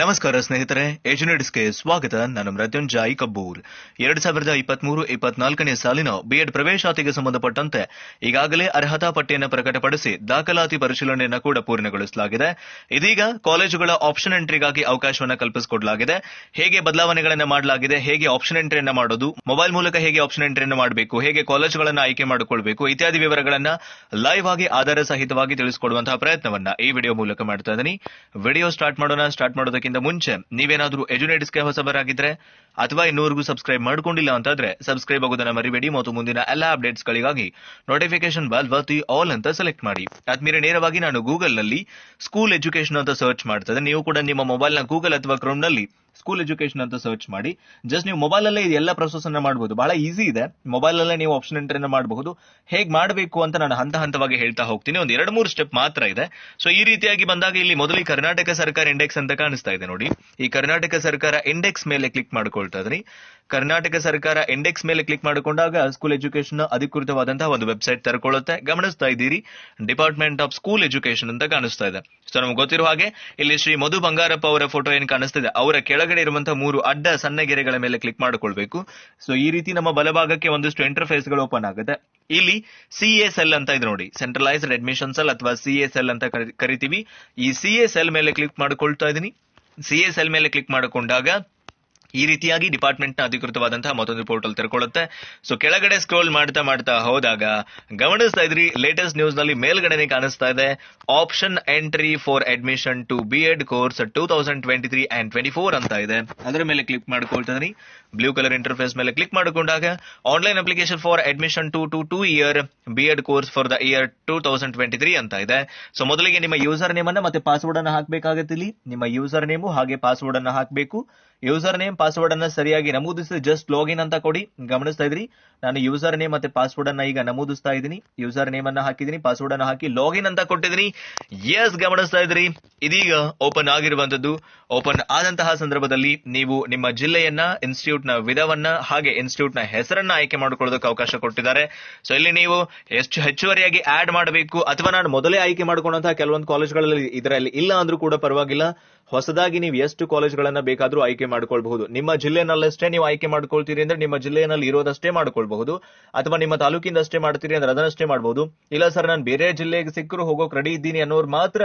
ನಮಸ್ಕಾರ ಸ್ನೇಹಿತರೆ ಏಜುನೆಡ್ಸ್ಗೆ ಸ್ವಾಗತ. ನಾನು ಮೃತ್ಯುಂಜಯ್ ಕಬ್ಬೂರ್. ಎರಡ್ ಸಾವಿರದ ಇಪ್ಪತ್ಮೂರು, ಇಪ್ಪತ್ನಾಲ್ಕನೇ ಸಾಲಿನ ಬಿಎಡ್ ಪ್ರವೇಶಾತಿಗೆ ಸಂಬಂಧಪಟ್ಟಂತೆ ಈಗಾಗಲೇ ಅರ್ಹತಾ ಪಟ್ಟಿಯನ್ನು ಪ್ರಕಟಪಡಿಸಿ ದಾಖಲಾತಿ ಪರಿಶೀಲನೆಯನ್ನು ಕೂಡ ಪೂರ್ಣಗೊಳಿಸಲಾಗಿದೆ. ಇದೀಗ ಕಾಲೇಜುಗಳ ಆಪ್ಷನ್ ಎಂಟ್ರಿಗಾಗಿ ಅವಕಾಶವನ್ನು ಕಲ್ಪಿಸಿಕೊಡಲಾಗಿದೆ. ಹೇಗೆ ಬದಲಾವಣೆಗಳನ್ನು ಮಾಡಲಾಗಿದೆ, ಹೇಗೆ ಆಪ್ಷನ್ ಎಂಟ್ರಿಯನ್ನು ಮಾಡೋದು, ಮೊಬೈಲ್ ಮೂಲಕ ಹೇಗೆ ಆಪ್ಷನ್ ಎಂಟ್ರಿಯನ್ನು ಮಾಡಬೇಕು, ಹೇಗೆ ಕಾಲೇಜುಗಳನ್ನು ಆಯ್ಕೆ ಮಾಡಿಕೊಳ್ಬೇಕು, ಇತ್ಯಾದಿ ವಿವರಗಳನ್ನು ಲೈವ್ ಆಗಿ ಆಧಾರ ಸಹಿತವಾಗಿ ತಿಳಿಸಿಕೊಡುವಂತಹ ಪ್ರಯತ್ನವನ್ನ ಈ ವಿಡಿಯೋ ಮೂಲಕ ಮಾಡ್ತಾ ಇದ್ದೀನಿ. ವಿಡಿಯೋ ಸ್ಟಾರ್ಟ್ ಮಾಡೋಣ ಸ್ಟಾರ್ಟ್ ಮಾಡೋದಕ್ಕಿಂತ ಮುಂಚೆ ನೀವೇನಾದ್ರೂ ಎಜುನೇಟ್ಸ್ಗೆ ಹೊಸಬರಾಗಿದ್ರೆ ಅಥವಾ ಇನ್ನೂವರೆಗೂ ಸಬ್ಸ್ಕ್ರೈಬ್ ಮಾಡ್ಕೊಂಡಿಲ್ಲ ಅಂತಾದ್ರೆ ಸಬ್ಸ್ಕ್ರೈಬ್ ಆಗೋದನ್ನ ಮರಿಬೇಡಿ ಮತ್ತು ಮುಂದಿನ ಎಲ್ಲಾ ಅಪ್ಡೇಟ್ಸ್ ಗಳಿಗಾಗಿ ನೋಟಿಫಿಕೇಶನ್ ಬಾಲ್ ಒತ್ತಿ ಆಲ್ ಅಂತ ಸೆಲೆಕ್ಟ್ ಮಾಡಿ. ಅದ್ಮೇಲೆ ನೇರವಾಗಿ ನಾನು ಗೂಗಲ್ನಲ್ಲಿ ಸ್ಕೂಲ್ ಎಜುಕೇಶನ್ ಅಂತ ಸರ್ಚ್ ಮಾಡ್ತದೆ ನೀವು ಕೂಡ ನಿಮ್ಮ ಮೊಬೈಲ್ನ ಗೂಗಲ್ ಅಥವಾ ಕ್ರೋಮ್ನಲ್ಲಿ ಸ್ಕೂಲ್ ಎಜುಕೇಶನ್ ಅಂತ ಸರ್ಚ್ ಮಾಡಿ. ಜಸ್ಟ್ ನೀವು ಮೊಬೈಲ್ ಅಲ್ಲೇ ಎಲ್ಲ ಪ್ರೊಸೆಸ್ ಅನ್ನ ಮಾಡಬಹುದು ಬಹಳ ಈಸಿ ಇದೆ. ಮೊಬೈಲ್ ಅಲ್ಲೇ ನೀವು ಆಪ್ಷನ್ ಎಂಟ್ರಿನ ಮಾಡಬಹುದು. ಹೇಗೆ ಮಾಡಬೇಕು ಅಂತ ನಾನು ಹಂತ ಹಂತವಾಗಿ ಹೇಳ್ತಾ ಹೋಗ್ತೀನಿ. ಒಂದು ಎರಡು ಮೂರು ಸ್ಟೆಪ್ ಮಾತ್ರ ಇದೆ. ಸೊ ಈ ರೀತಿಯಾಗಿ ಬಂದಾಗ ಇಲ್ಲಿ ಮೊದಲಿಗೆ ಕರ್ನಾಟಕ ಸರ್ಕಾರ ಇಂಡೆಕ್ಸ್ ಅಂತ ಕಾಣಿಸ್ತಾ ಇದೆ ನೋಡಿ. ಈ ಕರ್ನಾಟಕ ಸರ್ಕಾರ ಇಂಡೆಕ್ಸ್ ಮೇಲೆ ಕ್ಲಿಕ್ ಮಾಡ್ಕೊಳ್ತಾ ಇದ್ರಿ ಕರ್ನಾಟಕ ಸರ್ಕಾರ ಇಂಡೆಕ್ಸ್ ಮೇಲೆ ಕ್ಲಿಕ್ ಮಾಡಿಕೊಂಡಾಗ ಸ್ಕೂಲ್ ಎಜುಕೇಶನ್ ಅಧಿಕೃತವಾದಂತಹ ಒಂದು ವೆಬ್ಸೈಟ್ ತೆರೆಕೊಳ್ಳುತ್ತೆ. ಗಮನಿಸ್ತಾ ಇದ್ದೀರಿ ಡಿಪಾರ್ಟ್ಮೆಂಟ್ ಆಫ್ ಸ್ಕೂಲ್ ಎಜುಕೇಶನ್ ಅಂತ ಕಾಣಿಸ್ತಾ ಇದೆ. ಸೊ ನಮ್ಗೆ ಗೊತ್ತಿರುವ ಹಾಗೆ, ಇಲ್ಲಿ ಶ್ರೀ ಮಧು ಬಂಗಾರಪ್ಪ ಅವರ ಫೋಟೋ ಏನ್ ಕಾಣಿಸ್ತಿದೆ? ಅವರ ಕೆಳಗಡೆ ಇರುವಂತಹ ಮೂರು ಅಡ್ಡ ಸಣ್ಣ ಗೆರೆಗಳ ಮೇಲೆ ಕ್ಲಿಕ್ ಮಾಡಿಕೊಳ್ಬೇಕು. ಸೊ ಈ ರೀತಿ ನಮ್ಮ ಬಲಭಾಗಕ್ಕೆ ಒಂದಿಷ್ಟು ಇಂಟರ್ಫೇಸ್ಗಳು ಓಪನ್ ಆಗುತ್ತೆ. ಇಲ್ಲಿ ಸಿ ಎಸ್ ಎಲ್ ಅಂತ ಇದೆ ನೋಡಿ. ಸೆಂಟ್ರಲೈಸ್ಡ್ ಅಡ್ಮಿಷನ್ ಸೆಲ್ ಅಥವಾ ಸಿ ಎಸ್ ಎಲ್ ಅಂತ ಕರಿ- ಕರಿತೀವಿ. ಈ ಸಿ ಎಸ್ ಎಲ್ ಮೇಲೆ ಕ್ಲಿಕ್ ಮಾಡಿಕೊಳ್ತಾ ಇದ್ದೀನಿ. ಸಿ ಎಸ್ ಎಲ್ ಮೇಲೆ ಕ್ಲಿಕ್ ಮಾಡಿಕೊಂಡಾಗ ಈ ರೀತಿಯಾಗಿ ಡಿಪಾರ್ಟ್ಮೆಂಟ್ನ ಅಧಿಕೃತವಾದಂತಹ ಮತ್ತೊಂದು ಪೋರ್ಟಲ್ ತೆರೆಕೊಳ್ಳುತ್ತೆ. ಸೊ ಕೆಳಗಡೆ ಸ್ಕ್ರೋಲ್ ಮಾಡ್ತಾ ಮಾಡ್ತಾ ಹೋದಾಗ ಗಮನಿಸ್ತಾ ಇದ್ರಿ ಲೇಟೆಸ್ಟ್ ನ್ಯೂಸ್ನಲ್ಲಿ ಮೇಲ್ಗಡೆನೆ ಕಾಣಿಸ್ತಾ ಇದೆ. Option entry for admission to B Ed course two thousand twenty three and twenty four ಅಂತ ಇದೆ. ಅದರ ಮೇಲೆ ಕ್ಲಿಕ್ ಮಾಡ್ಕೊಳ್ತಾ ಬ್ಲೂ ಕಲರ್ ಇಂಟರ್ಫೇಸ್ ಮೇಲೆ ಕ್ಲಿಕ್ ಮಾಡಿಕೊಂಡಾಗ online application for admission to to two year B Ed course for the year two thousand twenty three ಅಂತ ಇದೆ. So ಮೊದಲಿಗೆ ನಿಮ್ಮ ಯೂಸರ್ ನೇಮ್ ಅನ್ನ ಮತ್ತೆ ಪಾಸ್ವರ್ಡ್ ಅನ್ನ ಹಾಕಬೇಕಾಗುತ್ತೆ ಇಲ್ಲಿ. ನಿಮ್ಮ ಯೂಸರ್ ನೇಮು ಹಾಗೆ ಪಾಸ್ವರ್ಡ್ ಅನ್ನ ಹಾಕಬೇಕು. ಯೂಸರ್ ನೇಮ್ ಪಾಸ್ವರ್ಡ್ ಅನ್ನ ಸರಿಯಾಗಿ ನಮೂದಿಸಿ ಜಸ್ಟ್ ಲಾಗಿನ್ ಅಂತ ಕೊಡಿ. ಗಮನಿಸ್ತಾ ಇದ್ರಿ? ನಾನು ಯೂಸರ್ ನೇಮ್ ಮತ್ತೆ ಪಾಸ್ವರ್ಡ್ ಅನ್ನ ಈಗ ನಮೂದಿಸ್ತಾ ಇದ್ದೀನಿ. ಯೂಸರ್ ನೇಮ್ ಅನ್ನ ಹಾಕಿದೀನಿ ಪಾಸ್ವರ್ಡ್ ಅನ್ನ ಹಾಕಿ ಲಾಗಿನ್ ಅಂತ ಕೊಟ್ಟಿದ್ದೀನಿ ಎಸ್ ಗಮನಿಸ್ತಾ ಇದ್ರಿ. ಇದೀಗ ಓಪನ್ ಆಗಿರುವಂತದ್ದು ಓಪನ್ ಆದಂತಹ ಸಂದರ್ಭದಲ್ಲಿ ನೀವು ನಿಮ್ಮ ಜಿಲ್ಲೆಯನ್ನ ಇನ್ಸ್ಟಿಟ್ಯೂಟ್ ನ ವಿಧವನ್ನ ಹಾಗೆ ಇನ್ಸ್ಟಿಟ್ಯೂಟ್ನ ಹೆಸರನ್ನ ಆಯ್ಕೆ ಮಾಡಿಕೊಳ್ಳೋದಕ್ಕೆ ಅವಕಾಶ ಕೊಟ್ಟಿದ್ದಾರೆ. ಸೊ ಇಲ್ಲಿ ನೀವು ಎಷ್ಟು ಹೆಚ್ಚುವರಿಯಾಗಿ ಆಡ್ ಮಾಡಬೇಕು ಅಥವಾ ನಾನು ಮೊದಲೇ ಆಯ್ಕೆ ಮಾಡ್ಕೊಂಡಂತಹ ಕೆಲವೊಂದು ಕಾಲೇಜ್ಗಳಲ್ಲಿ ಇದರಲ್ಲಿ ಇಲ್ಲ ಅಂದ್ರೂ ಕೂಡ ಪರವಾಗಿಲ್ಲ. ಹೊಸದಾಗಿ ನೀವು ಎಷ್ಟು ಕಾಲೇಜ್ಗಳನ್ನ ಬೇಕಾದ್ರೂ ಆಯ್ಕೆ ಮಾಡ್ಕೊಳ್ಬಹುದು. ನಿಮ್ಮ ಜಿಲ್ಲೆನಲ್ಲಷ್ಟೇ ನೀವು ಆಯ್ಕೆ ಮಾಡ್ಕೊಳ್ತೀರಿ ಅಂದ್ರೆ ನಿಮ್ಮ ಜಿಲ್ಲೆಯಲ್ಲಿ ಇರೋದಷ್ಟೇ ಮಾಡ್ಕೊಳ್ಬಹುದು. ಅಥವಾ ನಿಮ್ಮ ತಾಲೂಕಿಂದ ಅಷ್ಟೇ ಮಾಡ್ತೀರಿ ಅಂದ್ರೆ ಅದನ್ನಷ್ಟೇ ಮಾಡಬಹುದು ಇಲ್ಲ ಸರ್, ನಾನು ಬೇರೆ ಜಿಲ್ಲೆಗೆ ಸಿಕ್ಕರು ಹೋಗೋಕ್ ರೆಡಿ ಇದ್ದೀನಿ ಅನ್ನೋರು ಮಾತ್ರ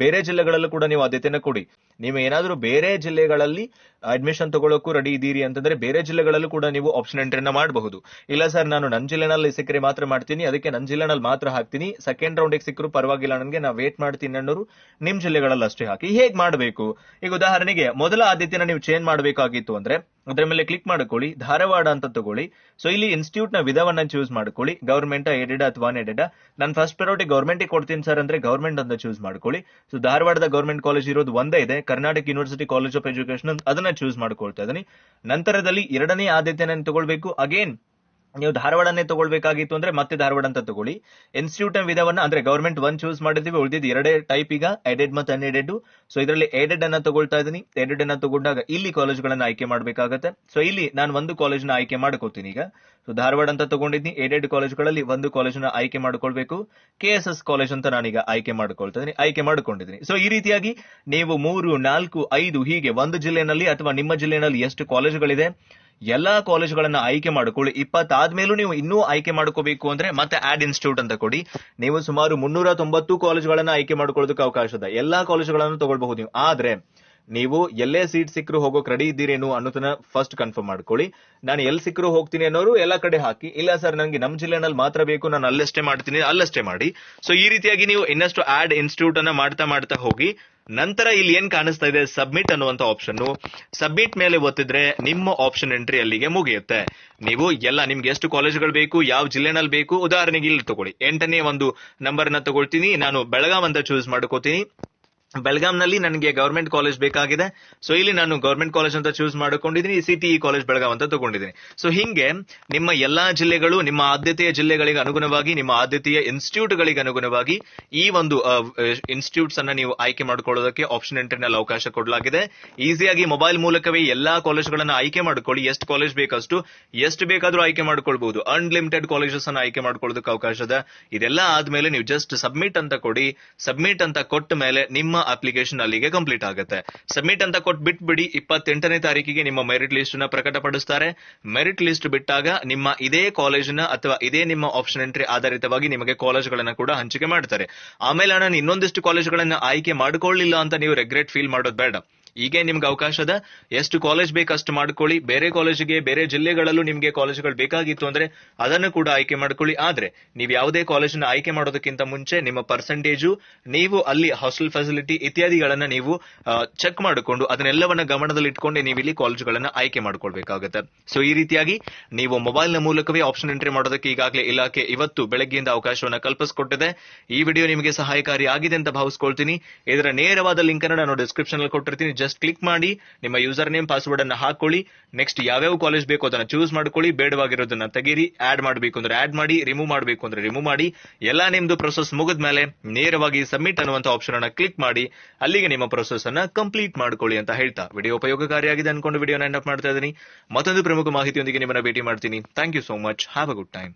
ಬೇರೆ ಜಿಲ್ಲೆಗಳಲ್ಲೂ ಕೂಡ ನೀವು ಆದ್ಯತೆಯನ್ನು ಕೊಡಿ. ನೀವು ಏನಾದರೂ ಬೇರೆ ಜಿಲ್ಲೆಗಳಲ್ಲಿ ಅಡ್ಮಿಷನ್ ತಗೊಳ್ಳೋಕ್ಕೂ ರೆಡಿ ಇದ್ದೀರಿ ಅಂತಂದ್ರೆ ಬೇರೆ ಜಿಲ್ಲೆಗಳಲ್ಲೂ ಕೂಡ ನೀವು ಆಪ್ಷನ್ ಎಂಟ್ರಿನ ಮಾಡಬಹುದು. ಇಲ್ಲ ಸರ್ ನಾನು ನನ್ನ ಜಿಲ್ಲೆನಲ್ಲಿ ಸಿಕ್ಕರೆ ಮಾತ್ರ ಮಾಡ್ತೀನಿ, ಅದಕ್ಕೆ ನನ್ನ ಜಿಲ್ಲೆನಲ್ಲಿ ಮಾತ್ರ ಹಾಕ್ತೀನಿ. ಸೆಕೆಂಡ್ ರೌಂಡಿಗೆ ಸಿಕ್ಕರು ಪರವಾಗಿಲ್ಲ ನನಗೆ ನಾ ವೇಟ್ ಮಾಡ್ತೀನಿ ಅನ್ನೋರು ನಿಮ್ಮ ಜಿಲ್ಲೆಗಳಲ್ಲಿ ಅಷ್ಟೇ ಹಾಕಿ. ಹೇಗೆ ಮಾಡಬೇಕು? ಈಗ ಉದಾಹರಣೆಗೆ, ಮೊದಲ ಆದ್ಯತೆನ ನೀವು ಚೇಂಜ್ ಮಾಡಬೇಕಾಗಿತ್ತು ಅಂದ್ರೆ, ಅದರ ಮೇಲೆ ಕ್ಲಿಕ್ ಮಾಡ್ಕೊಳ್ಳಿ. ಧಾರವಾಡ ಅಂತ ತಗೊಳ್ಳಿ. ಸೊ ಇಲ್ಲಿ ಇನ್ಸ್ಟಿಟ್ಯೂಟ್ನ ವಿಧವನ್ನ ಚೂಸ್ ಮಾಡ್ಕೊಳ್ಳಿ. ಗವರ್ಮೆಂಟ್ ಏಡೆಡ್ ಅಥವಾ ಅನ್ಎಡೆಡ್ ನಾನು ಫಸ್ಟ್ ಪ್ರಯೋರಿಟಿ ಗೌರ್ಮೆಂಟ್ ಕೊಡ್ತೀನಿ ಸರ್ ಅಂದ್ರೆ ಗೌರ್ಮೆಂಟ್ ಅಂತ ಚೂಸ್ ಮಾಡ್ಕೊಳ್ಳಿ. ಸೊ ಧಾರವಾಡದ ಗೌರ್ಮೆಂಟ್ ಕಾಲೇಜ್ ಇರೋದು ಒಂದೇ ಇದೆ. Karnataka university college of education ಅದನ್ನ ಚೂಸ್ ಮಾಡ್ಕೊಳ್ತಾ ಇದ್ದೀನಿ. ನಂತರದಲ್ಲಿ ಎರಡನೇ ಆದ್ಯತೆಯನ್ನು ತಗೊಳ್ಬೇಕು. ಅಗೇನ್ ನೀವು ಧಾರವಾಡನೇ ತಗೊಳ್ಬೇಕಾಗಿತ್ತು ಅಂದ್ರೆ ಮತ್ತೆ ಧಾರವಾಡ ಅಂತ ತಗೊಳ್ಳಿ. ಇನ್ಸ್ಟಿಟ್ಯೂಟ್ ವಿಧವನ್ನ ಅಂದ್ರೆ ಗೌರ್ಮೆಂಟ್ ಒನ್ ಚೂಸ್ ಮಾಡಿದ್ವಿ ಉಳಿದಿದ್ದು ಎರಡೇ ಟೈಪ್ ಈಗ ಎಡೆಡ್ ಮತ್ತು ಅನ್ಎಡೆಡ್ ಸೊ ಇದರಲ್ಲಿ ಎಡೆಡ್ ಅನ್ನ ತಗೊಳ್ತಾ ಇದ್ದೀನಿ. ಎಡೆಡ್ ಅನ್ನ ತಗೊಂಡಾಗ ಇಲ್ಲಿ ಕಾಲೇಜ್ಗಳನ್ನ ಆಯ್ಕೆ ಮಾಡಬೇಕಾಗತ್ತೆ. ಸೊ ಇಲ್ಲಿ ನಾನು ಒಂದು ಕಾಲೇಜ್ನ ಆಯ್ಕೆ ಮಾಡ್ಕೋತೀನಿ ಈಗ. ಸೊ ಧಾರವಾಡ ಅಂತ ತಗೊಂಡಿದ್ದೀನಿ ಎಡೆಡ್ ಕಾಲೇಜ್ಗಳಲ್ಲಿ ಒಂದು ಕಾಲೇಜ್ನ ಆಯ್ಕೆ ಮಾಡ್ಕೊಳ್ಬೇಕು. ಕೆ ಎಸ್ ಎಸ್ ಕಾಲೇಜ್ ಅಂತ ನಾನೀಗ ಆಯ್ಕೆ ಮಾಡ್ಕೊಳ್ತಾ ಇದೀನಿ ಆಯ್ಕೆ ಮಾಡ್ಕೊಂಡಿದ್ದೀನಿ. ಸೊ ಈ ರೀತಿಯಾಗಿ ನೀವು ಮೂರು, ನಾಲ್ಕು, ಐದು ಹೀಗೆ ಒಂದು ಜಿಲ್ಲೆನಲ್ಲಿ ಅಥವಾ ನಿಮ್ಮ ಜಿಲ್ಲೆನಲ್ಲಿ ಎಷ್ಟು ಕಾಲೇಜುಗಳಿದೆ ಎಲ್ಲಾ ಕಾಲೇಜುಗಳನ್ನ ಆಯ್ಕೆ ಮಾಡಿಕೊಳ್ಳಿ. ಇಪ್ಪತ್ತಾದ್ಮೇಲೂ ನೀವು ಇನ್ನೂ ಆಯ್ಕೆ ಮಾಡ್ಕೋಬೇಕು ಅಂದ್ರೆ ಮತ್ತೆ ಆಡ್ ಇನ್ಸ್ಟಿಟ್ಯೂಟ್ ಅಂತ ಕೊಡಿ. ನೀವು ಸುಮಾರು ಮುನ್ನೂರ ತೊಂಬತ್ತು ಕಾಲೇಜುಗಳನ್ನ ಆಯ್ಕೆ ಮಾಡ್ಕೊಳ್ಳೋದಕ್ಕೆ ಅವಕಾಶ ಇದೆ. ಎಲ್ಲಾ ಕಾಲೇಜುಗಳನ್ನು ತಗೊಳ್ಬಹುದು ನೀವು. ಆದ್ರೆ ನೀವು ಎಲ್ಲೇ ಸೀಟ್ ಸಿಕ್ಕರು ಹೋಗೋಕ್ ರೆಡಿ ಇದ್ದೀರೇನು ಅನ್ನೋದನ್ನ ಫಸ್ಟ್ ಕನ್ಫರ್ಮ್ ಮಾಡ್ಕೊಳ್ಳಿ. ನಾನು ಎಲ್ಲಿ ಸಿಕ್ಕರು ಹೋಗ್ತೀನಿ ಅನ್ನೋರು ಎಲ್ಲ ಕಡೆ ಹಾಕಿ. ಇಲ್ಲ ಸರ್ ನನಗೆ ನಮ್ಮ ಜಿಲ್ಲೆನಲ್ಲಿ ಮಾತ್ರ ಬೇಕು, ನಾನು ಅಲ್ಲಷ್ಟೇ ಮಾಡ್ತೀನಿ, ಅಲ್ಲಷ್ಟೇ ಮಾಡಿ. ಸೊ ಈ ರೀತಿಯಾಗಿ ನೀವು ಇನ್ನಷ್ಟು ಆಡ್ ಇನ್ಸ್ಟಿಟ್ಯೂಟ್ ಅನ್ನ ಮಾಡ್ತಾ ಮಾಡ್ತಾ ಹೋಗಿ ನಂತರ ಇಲ್ಲಿ ಏನ್ ಕಾಣಿಸ್ತಾ ಇದೆ? ಸಬ್ಮಿಟ್ ಅನ್ನುವಂತ ಆಪ್ಷನ್ ಸಬ್ಮಿಟ್ ಮೇಲೆ ಒತ್ತಿದ್ರೆ ನಿಮ್ಮ ಆಪ್ಷನ್ ಎಂಟ್ರಿ ಅಲ್ಲಿಗೆ ಮುಗಿಯುತ್ತೆ. ನೀವು ಎಲ್ಲ, ನಿಮ್ಗೆ ಎಷ್ಟು ಕಾಲೇಜ್ಗಳು ಬೇಕು, ಯಾವ ಜಿಲ್ಲೆನಲ್ಲಿ ಬೇಕು, ಉದಾಹರಣೆಗೆ ಇಲ್ಲಿ ತಗೊಳ್ಳಿ. ಎಂಟನೇ ಒಂದು ನಂಬರ್ನ ತಗೊಳ್ತೀನಿ. ನಾನು ಬೆಳಗಾಂ ಅಂತ ಚೂಸ್ ಮಾಡ್ಕೋತೀನಿ. ಬೆಳಗಾಂನಲ್ಲಿ ನನಗೆ ಗವರ್ಮೆಂಟ್ ಕಾಲೇಜ್ ಬೇಕಾಗಿದೆ. ಸೊ ಇಲ್ಲಿ ನಾನು ಗವರ್ಮೆಂಟ್ ಕಾಲೇಜ್ ಅಂತ ಚೂಸ್ ಮಾಡ್ಕೊಂಡಿದ್ದೀನಿ. ಸಿಟಿಇ ಕಾಲೇಜ್ ಬೆಳಗಾಂ ಅಂತ ತಗೊಂಡಿದ್ದೀನಿ. ಸೊ ಹಿಂಗೆ ನಿಮ್ಮ ಎಲ್ಲಾ ಜಿಲ್ಲೆಗಳು, ನಿಮ್ಮ ಆದ್ಯತೆಯ ಜಿಲ್ಲೆಗಳಿಗೆ ಅನುಗುಣವಾಗಿ, ನಿಮ್ಮ ಆದ್ಯತೆಯ ಇನ್ಸ್ಟಿಟ್ಯೂಟ್ ಗಳಿಗೆ ಅನುಗುಣವಾಗಿ ಈ ಒಂದು ಇನ್ಸ್ಟಿಟ್ಯೂಟ್ಸ್ ಅನ್ನ ನೀವು ಆಯ್ಕೆ ಮಾಡಿಕೊಳ್ಳೋದಕ್ಕೆ ಆಪ್ಷನ್ ಎಂಟ್ರಿನಲ್ಲಿ ಅವಕಾಶ ಕೊಡಲಾಗಿದೆ. ಈಸಿಯಾಗಿ ಮೊಬೈಲ್ ಮೂಲಕವೇ ಎಲ್ಲಾ ಕಾಲೇಜ್ಗಳನ್ನ ಆಯ್ಕೆ ಮಾಡ್ಕೊಳ್ಳಿ. ಎಷ್ಟು ಕಾಲೇಜ್ ಬೇಕಷ್ಟು, ಎಷ್ಟು ಬೇಕಾದ್ರೂ ಆಯ್ಕೆ ಮಾಡ್ಕೊಳ್ಬಹುದು. ಅನ್ಲಿಮಿಟೆಡ್ ಕಾಲೇಜಸ್ ಅನ್ನ ಆಯ್ಕೆ ಮಾಡ್ಕೊಳ್ಳೋದಕ್ಕೆ ಅವಕಾಶ ಇದೆ ಇದೆಲ್ಲ ಆದ್ಮೇಲೆ ನೀವು ಜಸ್ಟ್ ಸಬ್ಮಿಟ್ ಅಂತ ಕೊಡಿ. ಸಬ್ಮಿಟ್ ಅಂತ ಕೊಟ್ಟ ಮೇಲೆ ನಿಮ್ಮ ಅಪ್ಲಿಕೇಶನ್ ಅಲ್ಲಿಗೆ ಕಂಪ್ಲೀಟ್ ಆಗುತ್ತೆ. ಸಬ್ಮಿಟ್ ಅಂತ ಕೊಟ್ಟು ಬಿಟ್ಬಿಡಿ ಇಪ್ಪತ್ತೆಂಟನೇ ತಾರೀಕಿಗೆ ನಿಮ್ಮ ಮೆರಿಟ್ ಲಿಸ್ಟ್ನ ಪ್ರಕಟಪಡಿಸ್ತಾರೆ. ಮೆರಿಟ್ ಲಿಸ್ಟ್ ಬಿಟ್ಟಾಗ ನಿಮ್ಮ ಇದೇ ಕಾಲೇಜಿನ ಅಥವಾ ಇದೇ ನಿಮ್ಮ ಆಪ್ಷನ್ ಎಂಟ್ರಿ ಆಧಾರಿತವಾಗಿ ನಿಮಗೆ ಕಾಲೇಜ್ಗಳನ್ನ ಕೂಡ ಹಂಚಿಕೆ ಮಾಡ್ತಾರೆ. ಆಮೇಲೆ ನಾನು ಇನ್ನೊಂದಿಷ್ಟು ಕಾಲೇಜ್ಗಳನ್ನ ಆಯ್ಕೆ ಮಾಡಿಕೊಳ್ಳಿಲ್ಲ ಅಂತ ನೀವು ರೆಗ್ರೆಟ್ ಫೀಲ್ ಮಾಡೋದು ಬೇಡ. ಈಗ ನಿಮ್ಗೆ ಅವಕಾಶ ಅದ. ಎಷ್ಟು ಕಾಲೇಜ್ ಬೇಕಷ್ಟು ಮಾಡ್ಕೊಳ್ಳಿ. ಬೇರೆ ಕಾಲೇಜಿಗೆ ಬೇರೆ ಜಿಲ್ಲೆಗಳಲ್ಲೂ ನಿಮ್ಗೆ ಕಾಲೇಜುಗಳು ಬೇಕಾಗಿತ್ತು ಅಂದ್ರೆ ಅದನ್ನು ಕೂಡ ಆಯ್ಕೆ ಮಾಡ್ಕೊಳ್ಳಿ. ಆದ್ರೆ ನೀವು ಯಾವುದೇ ಕಾಲೇಜನ್ನ ಆಯ್ಕೆ ಮಾಡೋದಕ್ಕಿಂತ ಮುಂಚೆ ನಿಮ್ಮ ಪರ್ಸೆಂಟೇಜು ನೀವು ಅಲ್ಲಿ ಹಾಸ್ಟೆಲ್ ಫೆಸಿಲಿಟಿ ಇತ್ಯಾದಿಗಳನ್ನ ನೀವು ಚೆಕ್ ಮಾಡಿಕೊಂಡು ಅದನ್ನೆಲ್ಲವನ್ನ ಗಮನದಲ್ಲಿ ಇಟ್ಕೊಂಡು ನೀವು ಇಲ್ಲಿ ಕಾಲೇಜುಗಳನ್ನ ಆಯ್ಕೆ ಮಾಡ್ಕೊಳ್ಬೇಕಾಗುತ್ತೆ. ಸೊ ಈ ರೀತಿಯಾಗಿ ನೀವು ಮೊಬೈಲ್ನ ಮೂಲಕವೇ ಆಪ್ಷನ್ ಎಂಟ್ರಿ ಮಾಡೋದಕ್ಕೆ ಈಗಾಗಲೇ ಇಲಾಖೆ ಇವತ್ತು ಬೆಳಗ್ಗೆಯಿಂದ ಅವಕಾಶವನ್ನ ಕಲ್ಪಿಸಿಕೊಟ್ಟಿದೆ. ಈ ವಿಡಿಯೋ ನಿಮಗೆ ಸಹಾಯಕಾರಿ ಆಗಿದೆ ಅಂತ ಭಾವಿಸ್ಕೊಳ್ತೀನಿ. ಇದರ ನೇರವಾದ ಲಿಂಕ್ ಅನ್ನು ನಾನು ಡಿಸ್ಕ್ರಿಪ್ಷನ್ ಅಲ್ಲಿ ಕೊಟ್ಟಿರ್ತೀನಿ. ಜಸ್ಟ್ ಕ್ಲಿಕ್ ಮಾಡಿ, ನಿಮ್ಮ ಯೂಸರ್ ನೇಮ್ ಪಾಸ್ವರ್ಡ್ ಅನ್ನ ಹಾಕೊಳ್ಳಿ. ನೆಕ್ಸ್ಟ್ ಯಾವ್ಯಾವ ಕಾಲೇಜ್ ಬೇಕು ಅದನ್ನ ಚೂಸ್ ಮಾಡ್ಕೊಳ್ಳಿ. ಬೇಡವಾಗಿರೋದನ್ನ ತೆಗೀರಿ ಆಡ್ ಮಾಡಬೇಕು ಅಂದ್ರೆ ಆಡ್ ಮಾಡಿ ರಿಮೂವ್ ಮಾಡಬೇಕು ಅಂದ್ರೆ ರಿಮೂವ್ ಮಾಡಿ. ಎಲ್ಲಾ ನಿಮ್ದು ಪ್ರೊಸೆಸ್ ಮುಗಿದ್ಮೇಲೆ ನೇರವಾಗಿ ಸಬ್ಮಿಟ್ ಅನ್ನುವಂತ ಆಪ್ಷನ್ ಅನ್ನ ಕ್ಲಿಕ್ ಮಾಡಿ. ಅಲ್ಲಿಗೆ ನಿಮ್ಮ ಪ್ರೊಸೆಸ್ ಅನ್ನ ಕಂಪ್ಲೀಟ್ ಮಾಡ್ಕೊಳ್ಳಿ ಅಂತ ಹೇಳ್ತಾ. ವಿಡಿಯೋ ಉಪಯೋಗಕಾರಿಯಾಗಿದೆ ಅನ್ಕೊಂಡು ವಿಡಿಯೋನ ಎಂಡ್ ಅಪ್ ಮಾಡ್ತಾ ಇದ್ದೀನಿ. ಮತ್ತೊಂದು ಪ್ರಮುಖ ಮಾಹಿತಿಯೊಂದಿಗೆ ನಿಮ್ಮನ್ನ ಭೇಟಿ ಮಾಡ್ತೀನಿ. Thank you so much have a good time